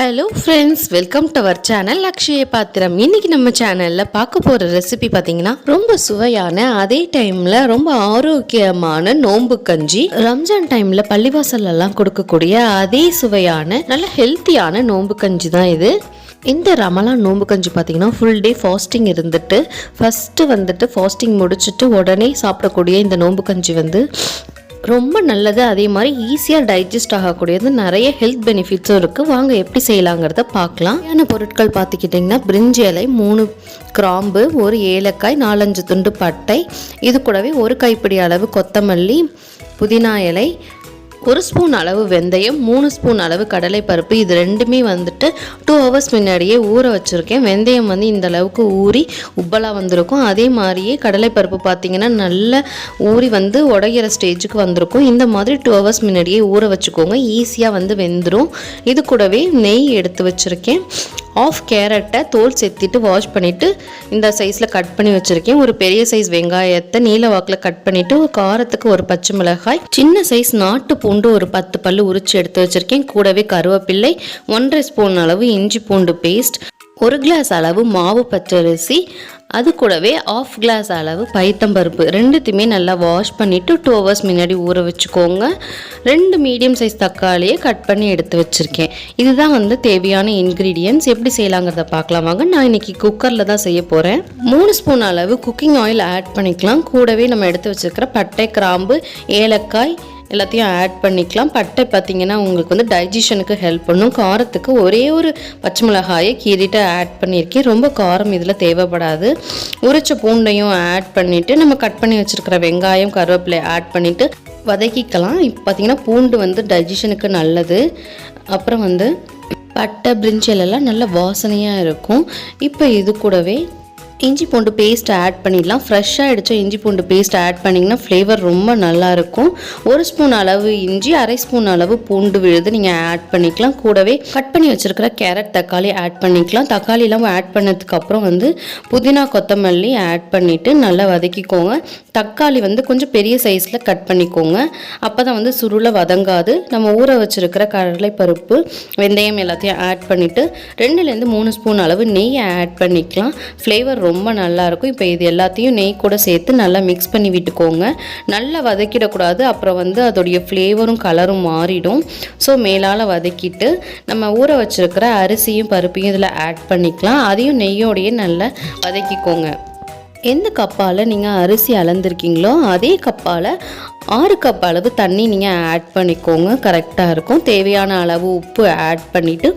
Hello friends welcome to our channel Akshaya Pathiram இன்னைக்கு நம்ம சேனலில் பார்க்க போகிற ரெசிபி பார்த்தீங்கன்னா ரொம்ப சுவையான அதே டைமில் ரொம்ப ஆரோக்கியமான நோன்பு கஞ்சி ரம்ஜான் டைமில் பள்ளிவாசல்லாம் கொடுக்கக்கூடிய அதே சுவையான நல்ல ஹெல்த்தியான நோன்பு கஞ்சி தான் இது. இந்த ரமலான் நோன்பு கஞ்சி பார்த்தீங்கன்னா ஃபுல் டே ஃபாஸ்டிங் இருந்துட்டு ஃபஸ்ட்டு வந்துட்டு ஃபாஸ்டிங் முடிச்சுட்டு உடனே சாப்பிடக்கூடிய இந்த நோன்பு கஞ்சி வந்து ரொம்ப நல்லது. அதே மாதிரி ஈஸியாக டைஜஸ்ட் ஆகக்கூடியது. நிறைய ஹெல்த் பெனிஃபிட்ஸும் இருக்குது வாங்க எப்படி செய்யலாங்கிறத பார்க்கலாம். ஏன்னா பொருட்கள் பார்த்துக்கிட்டிங்கன்னா பிரிஞ்சி இலை மூணு கிராம்பு ஒரு ஏலக்காய் நாலஞ்சு துண்டு பட்டை. இது கூடவே ஒரு கைப்பிடி அளவு கொத்தமல்லி புதினா இலை ஒரு ஸ்பூன் அளவு வெந்தயம் மூணு ஸ்பூன் அளவு கடலை பருப்பு இது ரெண்டுமே வந்துட்டு டூ ஹவர்ஸ் முன்னாடியே ஊற வச்சுருக்கேன். வெந்தயம் வந்து இந்த அளவுக்கு ஊறி உப்பலாக வந்திருக்கும். அதே மாதிரியே கடலை பருப்பு பார்த்திங்கன்னா நல்ல ஊறி வந்து உடையிற ஸ்டேஜுக்கு வந்திருக்கும். இந்த மாதிரி டூ ஹவர்ஸ் முன்னாடியே ஊற வச்சுக்கோங்க. ஈஸியாக வந்து வெந்துடும் இது கூடவே நெய் எடுத்து வச்சுருக்கேன். ஆஃப் கேரட்டை தோல் செத்திட்டு வாஷ் பண்ணிவிட்டு இந்த சைஸில் கட் பண்ணி வச்சுருக்கேன். ஒரு பெரிய சைஸ் வெங்காயத்தை நீல வாக்கில் கட் பண்ணிவிட்டு ஒரு காரத்துக்கு ஒரு பச்சை மிளகாய் சின்ன சைஸ் நாட்டு பூண்டு ஒரு பத்து பல்லு உரிச்சு எடுத்து வச்சுருக்கேன். கூடவே கருவேப்பிள்ளை ஒன்றரை ஸ்பூன் அளவு இஞ்சி பூண்டு பேஸ்ட் ஒரு கிளாஸ் அளவு மாவு பச்சரிசி அது கூடவே ஆஃப் கிளாஸ் அளவு பைத்தம்பருப்பு ரெண்டுத்தையுமே நல்லா வாஷ் பண்ணிவிட்டு டூ ஹவர்ஸ் முன்னாடி ஊற வச்சுக்கோங்க. ரெண்டு மீடியம் சைஸ் தக்காளியை கட் பண்ணி எடுத்து வச்சுருக்கேன். இதுதான் வந்து தேவையான இன்க்ரீடியன்ஸ் எப்படி செய்யலாங்கிறத பார்க்கலாம். வாங்க நான் இன்னைக்கு குக்கரில் தான் செய்ய போகிறேன் மூணு ஸ்பூன் அளவு குக்கிங் ஆயில் ஆட் பண்ணிக்கலாம். கூடவே நம்ம எடுத்து வச்சுருக்கிற பட்டை கிராம்பு ஏலக்காய் எல்லாத்தையும் ஆட் பண்ணிக்கலாம். பட்டை பார்த்திங்கன்னா உங்களுக்கு வந்து டைஜஷனுக்கு ஹெல்ப் பண்ணும். காரத்துக்கு ஒரே ஒரு பச்சை மிளகாயை கீறிட்டு ஆட் பண்ணியிருக்கேன் ரொம்ப காரம் இதில் தேவைப்படாது. உரிச்ச பூண்டையும் ஆட் பண்ணிவிட்டு நம்ம கட் பண்ணி வச்சுருக்கிற வெங்காயம் கருவேப்பிலை ஆட் பண்ணிவிட்டு வதக்கிக்கலாம். இப்போ பார்த்திங்கன்னா பூண்டு வந்து டைஜஷனுக்கு நல்லது. அப்புறம் வந்து பட்டை பிரிஞ்சலெல்லாம் நல்ல வாசனையாக இருக்கும். இப்போ இது கூடவே இஞ்சி பூண்டு பேஸ்ட் ஆட் பண்ணிடலாம். ஃப்ரெஷ்ஷாக அடித்த இஞ்சி பூண்டு பேஸ்ட் ஆட் பண்ணிங்கன்னா ஃப்ளேவர் ரொம்ப நல்லாயிருக்கும் ஒரு ஸ்பூன் அளவு இஞ்சி அரை ஸ்பூன் அளவு பூண்டு விழுது நீங்கள் ஆட் பண்ணிக்கலாம். கூடவே கட் பண்ணி வச்சுருக்கிற கேரட் தக்காளி ஆட் பண்ணிக்கலாம். தக்காளிலாம் ஆட் பண்ணதுக்கப்புறம் வந்து புதினா கொத்தமல்லி ஆட் பண்ணிவிட்டு நல்லா வதக்கிக்கோங்க. தக்காளி வந்து கொஞ்சம் பெரிய சைஸில் கட் பண்ணிக்கோங்க. அப்போ தான் வந்து சுருளை வதங்காது. நம்ம ஊற வச்சுருக்கிற கடலை பருப்பு வெந்தயம் எல்லாத்தையும் ஆட் பண்ணிவிட்டு ரெண்டுலேருந்து மூணு ஸ்பூன் அளவு நெய் ஆட் பண்ணிக்கலாம். ஃப்ளேவர் ரொம்ப நல்லாயிருக்கும். இப்போ இது எல்லாத்தையும் நெய் கூட சேர்த்து நல்லா மிக்ஸ் பண்ணி விட்டுக்கோங்க. நல்லா வதக்கிடக்கூடாது. அப்புறம் வந்து அதோடைய ஃப்ளேவரும் கலரும் மாறிடும். ஸோ மேலால் வதக்கிட்டு நம்ம ஊற வச்சுருக்கிற அரிசியும் பருப்பையும் இதில் ஆட் பண்ணிக்கலாம். அதையும் நெய்யோடையே நல்லா வதக்கிக்கோங்க. எந்த கப்பால் நீங்கள் அரிசி அளந்துருக்கீங்களோ அதே கப்பால் ஆறு கப் அளவு தண்ணி நீங்கள் ஆட் பண்ணிக்கோங்க. கரெக்டாக இருக்கும். தேவையான அளவு உப்பு ஆட் பண்ணிவிட்டு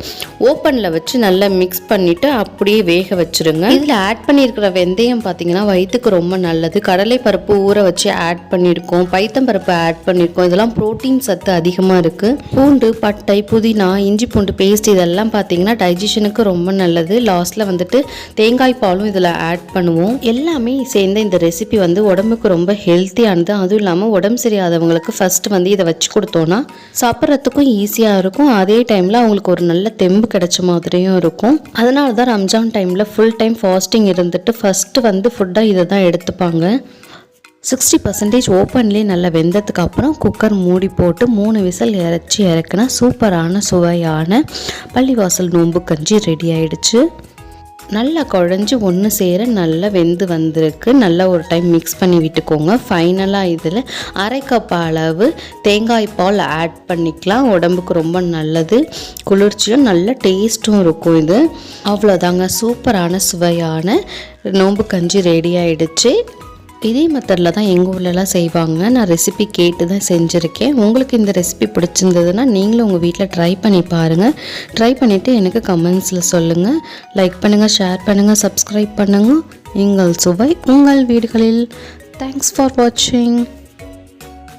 ஓப்பனில் வச்சு நல்லா மிக்ஸ் பண்ணிவிட்டு அப்படியே வேக வச்சுருங்க. இதில் ஆட் பண்ணியிருக்கிற வெந்தயம் பார்த்தீங்கன்னா வயிற்றுக்கு ரொம்ப நல்லது. கடலை பருப்பு ஊற வச்சு ஆட் பண்ணியிருக்கோம் பைத்தம்பருப்பு ஆட் பண்ணியிருக்கோம் இதெல்லாம் ப்ரோட்டீன் சத்து அதிகமாக இருக்குது பூண்டு பட்டை புதினா இஞ்சி பூண்டு பேஸ்ட் இதெல்லாம் பார்த்தீங்கன்னா டைஜஷனுக்கு ரொம்ப நல்லது. லாஸ்ட்டில் வந்துட்டு தேங்காய் பாலும் இதில் ஆட் பண்ணுவோம். எல்லாமே சேர்ந்த இந்த ரெசிபி வந்து உடம்புக்கு ரொம்ப ஹெல்த்தியானது அதுவும் இல்லாமல் உடம்பு சரியாதவங்களுக்கு ஃபஸ்ட்டு வந்து இதை வச்சு கொடுத்தோன்னா சாப்பிட்றதுக்கும் ஈஸியாக இருக்கும். அதே டைமில் அவங்களுக்கு ஒரு நல்ல தெம்பு கிடைச்ச மாதிரியும் இருக்கும். அதனால தான் ரம்ஜான் டைமில் ஃபுல் டைம் ஃபாஸ்டிங் இருந்துட்டு ஃபஸ்ட்டு வந்து ஃபுட்டாக இதை தான் எடுத்துப்பாங்க. சிக்ஸ்டி பர்சன்டேஜ் ஓப்பன்லேயே நல்லா வெந்ததுக்கு அப்புறம் குக்கர் மூடி போட்டு மூணு விசில் இறச்சி இறக்குனா சூப்பரான சுவையான பள்ளிவாசல் நோம்பு கஞ்சி ரெடி ஆயிடுச்சு. நல்லா குழஞ்சி ஒன்று சேர நல்லா வெந்து வந்திருக்கு. நல்லா ஒரு டைம் மிக்ஸ் பண்ணி விட்டுக்கோங்க. ஃபைனலாக இதில் அரை கப் அளவு தேங்காய் பால் ஆட் பண்ணிக்கலாம். உடம்புக்கு ரொம்ப நல்லது. குளிர்ச்சியும் நல்ல டேஸ்ட்டும் இருக்கும் இது. அவ்வளோதாங்க சூப்பரான சுவையான நோம்பு கஞ்சி ரெடி ஆகிடுச்சு இதே மெத்தடில் தான் எங்கள் ஊர்லலாம் செய்வாங்க. நான் ரெசிபி கேட்டு தான் செஞ்சுருக்கேன். உங்களுக்கு இந்த ரெசிபி பிடிச்சிருந்ததுன்னா நீங்களும் உங்கள் வீட்டில் ட்ரை பண்ணி பாருங்கள் ட்ரை பண்ணிவிட்டு எனக்கு கமெண்ட்ஸில் சொல்லுங்கள் லைக் பண்ணுங்கள் ஷேர் பண்ணுங்கள் சப்ஸ்கிரைப் பண்ணுங்கள் எங்கள் சுவை உங்கள் வீடுகளில். தேங்க்ஸ் ஃபார் வாட்சிங்